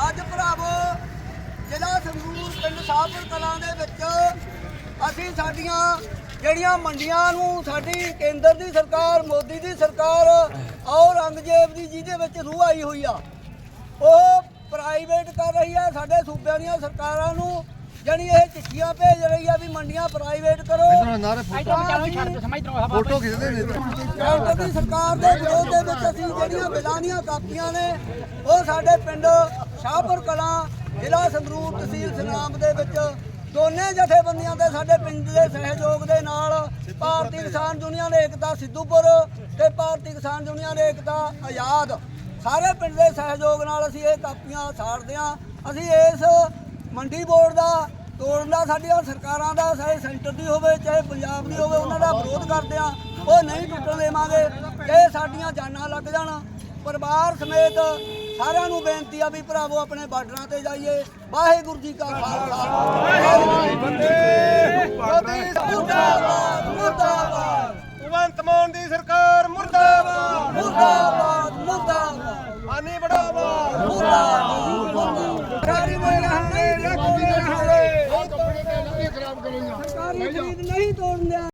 ਅੱਜ ਭਰਾਵੋ ਜ਼ਿਲ੍ਹਾ ਸੰਗਰੂਰ ਪਿੰਡ ਸਾਹਪੁਰ ਕਲਾਂ ਦੇ ਵਿੱਚ ਅਸੀਂ ਸਾਡੀਆਂ ਜਿਹੜੀਆਂ ਮੰਡੀਆਂ ਨੂੰ ਸਾਡੀ ਕੇਂਦਰ ਦੀ ਸਰਕਾਰ ਮੋਦੀ ਦੀ ਸਰਕਾਰ ਔਰ ਔਰੰਗਜ਼ੇਬ ਦੀ ਜਿਹਦੇ ਵਿੱਚ ਰੂਹ ਆਈ ਹੋਈ ਆ ਉਹ ਪ੍ਰਾਈਵੇਟ ਕਰ ਰਹੀ ਆ ਸਾਡੇ ਸੂਬਿਆਂ ਦੀਆਂ ਸਰਕਾਰਾਂ ਨੂੰ ਜਾਣੀ ਇਹ ਚਿੱਠੀਆਂ ਭੇਜ ਰਹੀ ਆ ਵੀ ਮੰਡੀਆਂ ਪ੍ਰਾਈਵੇਟ ਕਰੋ। ਫੋਟੋ ਖਿੱਚਦੇ ਨੇ ਕੇਂਦਰ ਦੀ ਸਰਕਾਰ ਦੇ ਵਿਰੋਧ ਦੇ ਵਿੱਚ ਜਿਹੜੀਆਂ ਬਿਲਾਨੀਆਂ ਕਾਪੀਆਂ ਨੇ, ਉਹ ਸਾਡੇ ਪਿੰਡ ਸ਼ਾਹਪੁਰ ਕਲਾਂ, ਜ਼ਿਲ੍ਹਾ ਸੰਗਰੂਰ ਤਹਿਸੀਲ ਸਨਾਮ ਦੇ ਵਿੱਚ ਦੋਨੇ ਜਥੇਬੰਦੀਆਂ ਦੇ ਸਾਡੇ ਪਿੰਡ ਦੇ ਸਹਿਯੋਗ ਦੇ ਨਾਲ ਭਾਰਤੀ ਕਿਸਾਨ ਯੂਨੀਅਨ ਏਕਤਾ ਸਿੱਧੂਪੁਰ ਤੇ ਭਾਰਤੀ ਕਿਸਾਨ ਯੂਨੀਅਨ ਏਕਤਾ ਆਜ਼ਾਦ। ਸਾਰੇ ਪਿੰਡ ਦੇ ਸਹਿਯੋਗ ਨਾਲ ਅਸੀਂ ਇਹ ਕਾਪੀਆਂ ਸਾੜਦੇ ਹਾਂ। ਅਸੀਂ ਇਸ ਮੰਡੀ ਬੋਰਡ ਦਾ, ਤੋੜਨ ਦਾ, ਸਾਡੀਆਂ ਸਰਕਾਰਾਂ ਦਾ, ਚਾਹੇ ਸੈਂਟਰ ਦੀ ਹੋਵੇ, ਚਾਹੇ ਪੰਜਾਬ ਦੀ ਹੋਵੇ, ਉਹਨਾਂ ਦਾ ਵਿਰੋਧ ਕਰਦੇ ਆ ਉਹ ਨਹੀਂ ਟੁੱਟਣ ਦੇਵਾਂਗੇ। ਸਾਡੀਆਂ ਜਾਨਾਂ ਲੱਗ ਜਾਣ। ਪਰਿਵਾਰ ਸਮੇਤ ਸਾਰਿਆਂ ਨੂੰ ਬੇਨਤੀ ਆ ਵੀ ਭਰਾਵੋ ਆਪਣੇ ਬਾਰਡਰਾਂ ਤੇ ਜਾਈਏ। ਵਾਹਿਗੁਰੂ ਜੀ ਕਾ ਖਾਲਸਾ। ਵਾਹਿਗੁਰੂ ਜੀ ਕੀ ਫਤਿਹ ਮੁਰਦਾਬਾਦ ਮੁਰਦਾਬਾਦ। ਭਗਵੰਤ ਮਾਨ ਦੀ ਸਰਕਾਰ ਮੁਰਦਾਬਾਦ। ਮੁਰਦਾਬਾਦ ਮੁਰਦਾਬਾਦ। ਆਨੀ ਬੜਾਵਾ ਮੁਰਦਾਬਾਦ। ਸਰਕਾਰੀ ਮੋਹਰਾਂ ਨਹੀਂ ਰੱਖਦੇ ਰਹੇ ਸਰਕਾਰੀ ਖਰੀਦ ਨਹੀਂ ਤੋੜਨ। ਦਿਆ